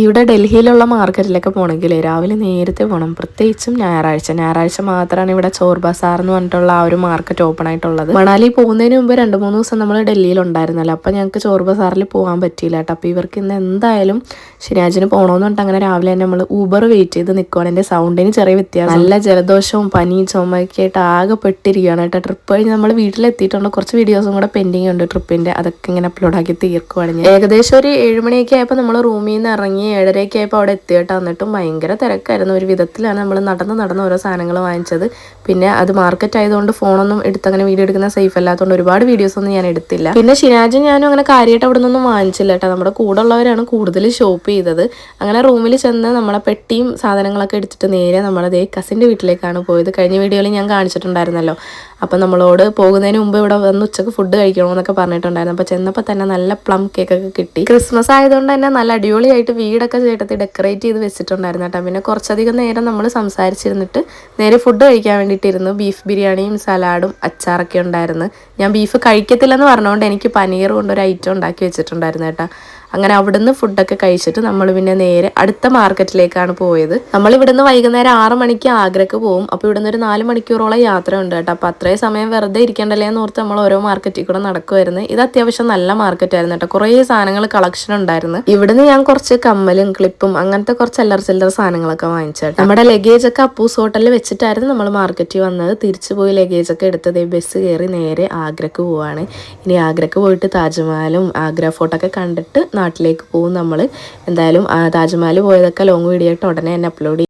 ഇവിടെ ഡൽഹിയിലുള്ള മാർക്കറ്റിലൊക്കെ പോകണമെങ്കിൽ രാവിലെ നേരത്തെ പോകണം പ്രത്യേകിച്ചും ഞായറാഴ്ച. ഞായറാഴ്ച മാത്രമാണ് ഇവിടെ ചോർ ബസാർ എന്ന് പറഞ്ഞിട്ടുള്ള ആ ഒരു മാർക്കറ്റ് ഓപ്പൺ ആയിട്ടുള്ളത്. മണാലി പോകുന്നതിന് മുമ്പ് രണ്ട് മൂന്ന് ദിവസം നമ്മൾ ഡൽഹിയിൽ ഉണ്ടായിരുന്നല്ലോ. അപ്പം ഞങ്ങൾക്ക് ചോർ ബസാറിൽ പോകാൻ പറ്റിയില്ല കേട്ടോ. അപ്പോൾ ഇവർക്ക് ഇന്ന് എന്തായാലും ശനിയാഴ്ചന് പോകണമെന്ന് പറഞ്ഞിട്ട് അങ്ങനെ രാവിലെ തന്നെ നമ്മൾ ഊബർ വെയിറ്റ് ചെയ്ത് നിൽക്കുവാണ് എന്റെ സൗണ്ടിന് ചെറിയ വ്യത്യാസം. നല്ല ജലദോഷവും പനി ചുമയൊക്കെ ആകെ പെട്ടിരിക്കുകയാണ് കേട്ടോ. ട്രിപ്പ് കഴിഞ്ഞ് നമ്മൾ വീട്ടിലെത്തിയിട്ടുണ്ട്. കുറച്ച് വീഡിയോസും കൂടെ പെൻഡിങ് ഉണ്ട് ട്രിപ്പിന്റെ അതൊക്കെ ഇങ്ങനെ അപ്ലോഡ് ആക്കി തീർക്കുവാണ് ഞാൻ. ഏകദേശം ഒരു ഏഴുമണിയൊക്കെ ആയപ്പോൾ നമ്മൾ റൂമിൽ നിന്ന് ഇറങ്ങി ഏഴരയൊക്കെ ആയപ്പോൾ അവിടെ എത്തിയിട്ട്. എന്നിട്ടും ഭയങ്കര തിരക്കായിരുന്നു. ഒരു വിധത്തിലാണ് നമ്മൾ നടന്ന് നടന്ന് ഓരോ സാധനങ്ങൾ വാങ്ങിച്ചത്. പിന്നെ അത് മാർക്കറ്റ് ആയതുകൊണ്ട് ഫോണൊന്നും എടുത്ത് അങ്ങനെ വീഡിയോ എടുക്കുന്ന സേഫ് അല്ലാത്തതുകൊണ്ട് ഒരുപാട് വീഡിയോസ് ഒന്നും ഞാൻ എടുത്തില്ല. പിന്നെ ഷിനാജും ഞാനും അങ്ങനെ കാര്യമായിട്ട് അവിടെ നിന്നൊന്നും വാങ്ങിച്ചില്ല കേട്ടോ. നമ്മുടെ കൂടെ ഉള്ളവരാണ് കൂടുതൽ ഷോപ്പ് ചെയ്തത്. അങ്ങനെ റൂമിൽ ചെന്ന് നമ്മളെ പെട്ടിയും സാധനങ്ങളൊക്കെ എടുത്തിട്ട് നേരെ നമ്മളതേ കസിന്റെ വീട്ടിലേക്കാണ് പോയത്. കഴിഞ്ഞ വീഡിയോയിൽ ഞാൻ കാണിച്ചിട്ടുണ്ടായിരുന്നല്ലോ. അപ്പം നമ്മളോട് പോകുന്നതിന് മുമ്പ് ഇവിടെ വന്ന് ഉച്ചയ്ക്ക് ഫുഡ് കഴിക്കണമെന്നൊക്കെ പറഞ്ഞിട്ടുണ്ടായിരുന്നു. അപ്പോൾ ചെന്നപ്പോൾ തന്നെ നല്ല പ്ലം കേക്കൊക്കെ കിട്ടി. ക്രിസ്മസ് ആയതുകൊണ്ട് തന്നെ നല്ല അടിപൊളിയായിട്ട് വീടൊക്കെ ചേട്ടത്തി ഡെക്കറേറ്റ് ചെയ്ത് വെച്ചിട്ടുണ്ടായിരുന്നു കേട്ടോ. പിന്നെ കുറച്ചധികം നേരം നമ്മൾ സംസാരിച്ചിരുന്നിട്ട് നേരെ ഫുഡ് കഴിക്കാൻ വേണ്ടിയിട്ടിരുന്നു. ബീഫ് ബിരിയാണിയും സലാഡും അച്ചാറൊക്കെ ഉണ്ടായിരുന്നു. ഞാൻ ബീഫ് കഴിക്കത്തില്ലെന്ന് പറഞ്ഞുകൊണ്ട് എനിക്ക് പനീർ കൊണ്ടൊരു ഐറ്റം ഉണ്ടാക്കി വെച്ചിട്ടുണ്ടായിരുന്നു കേട്ടോ. അങ്ങനെ അവിടുന്ന് ഫുഡൊക്കെ കഴിച്ചിട്ട് നമ്മൾ പിന്നെ നേരെ അടുത്ത മാർക്കറ്റിലേക്കാണ് പോയത്. നമ്മൾ ഇവിടുന്ന് വൈകുന്നേരം ആറ് മണിക്ക് ആഗ്രക്ക് പോകും അപ്പോൾ ഇവിടുന്ന് ഒരു നാല് മണിക്കൂറോളം യാത്ര ഉണ്ട് കേട്ടോ. അപ്പോൾ അത്രയും സമയം വെറുതെ ഇരിക്കണ്ടല്ലേ എന്ന് ഓർത്ത് നമ്മൾ ഓരോ മാർക്കറ്റിൽ കൂടെ നടക്കുമായിരുന്നു ഇത് അത്യാവശ്യം നല്ല മാർക്കറ്റ് ആയിരുന്നു കേട്ടോ. കുറേ സാധനങ്ങൾ കളക്ഷൻ ഉണ്ടായിരുന്നു. ഇവിടുന്ന് ഞാൻ കുറച്ച് കമ്മലും ക്ലിപ്പും അങ്ങനത്തെ കുറച്ച് അല്ലറ ചില്ലറ സാധനങ്ങളൊക്കെ വാങ്ങിച്ചു നമ്മുടെ ലഗേജ് ഒക്കെ അപ്പൂസ് ഹോട്ടലിൽ വെച്ചിട്ടായിരുന്നു നമ്മൾ മാർക്കറ്റിൽ വന്നത്. തിരിച്ചു പോയി ലഗേജ് ഒക്കെ എടുത്തത് ബസ് കയറി നേരെ ആഗ്രക്ക് പോവാണ്. ഇനി ആഗ്രക്ക് പോയിട്ട് താജ്മഹലും ആഗ്ര ഫോർട്ടൊക്കെ കണ്ടിട്ട് നാട്ടിലേക്ക് പോകും നമ്മൾ എന്തായാലും താജ്മഹൽ പോയതൊക്കെ ലോങ് വീഡിയോ ആയിട്ട് ഉടനെ തന്നെ അപ്ലോഡ്